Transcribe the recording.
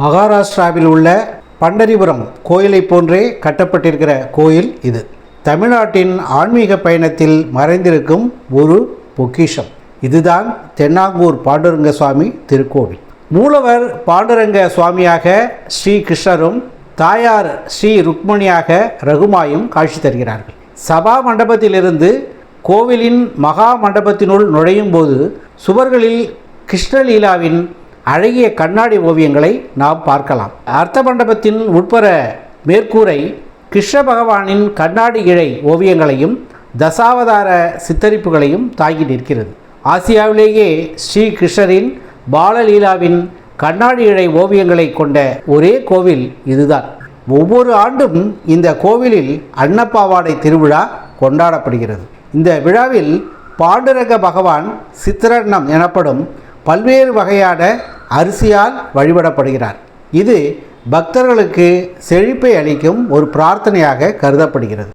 மகாராஷ்டிராவில் உள்ள பண்டரிபுரம் கோயிலை போன்றே கட்டப்பட்டிருக்கிற கோயில் இது. தமிழ்நாட்டின் ஆன்மீக பயணத்தில் மறைந்திருக்கும் ஒரு பொக்கிஷம். இதுதான் தென்னாங்கூர் பாண்டுரங்க சுவாமி திருக்கோவில். மூலவர் பாண்டுரங்க சுவாமியாக ஸ்ரீ கிருஷ்ணரும் தாயார் ஸ்ரீ ருக்மணியாக ரகுமாயும் காட்சி தருகிறார்கள். சபா மண்டபத்திலிருந்து கோவிலின் மகா மண்டபத்தினுள் நுழையும் போது சுவர்களில் கிருஷ்ணலீலாவின் அழகிய கண்ணாடி ஓவியங்களை நாம் பார்க்கலாம். அர்த்த மண்டபத்தின் உட்புற மேற்கூரை கிருஷ்ண பகவானின் கண்ணாடி இழை ஓவியங்களையும் தசாவதார சித்தரிப்புகளையும் தாங்கி நிற்கிறது. ஆசியாவிலேயே ஸ்ரீ கிருஷ்ணரின் பாலலீலாவின் கண்ணாடி இழை ஓவியங்களை கொண்ட ஒரே கோவில் இதுதான். ஒவ்வொரு ஆண்டும் இந்த கோவிலில் அன்னப்பாவாடை திருவிழா கொண்டாடப்படுகிறது. இந்த விழாவில் பாண்டுரங்க பகவான் சித்திரன்னம் எனப்படும் பல்வேறு வகையான அரிசியால் வழிபடப்படுகிறார். இது பக்தர்களுக்கு செழிப்பை அளிக்கும் ஒரு பிரார்த்தனையாக கருதப்படுகிறது.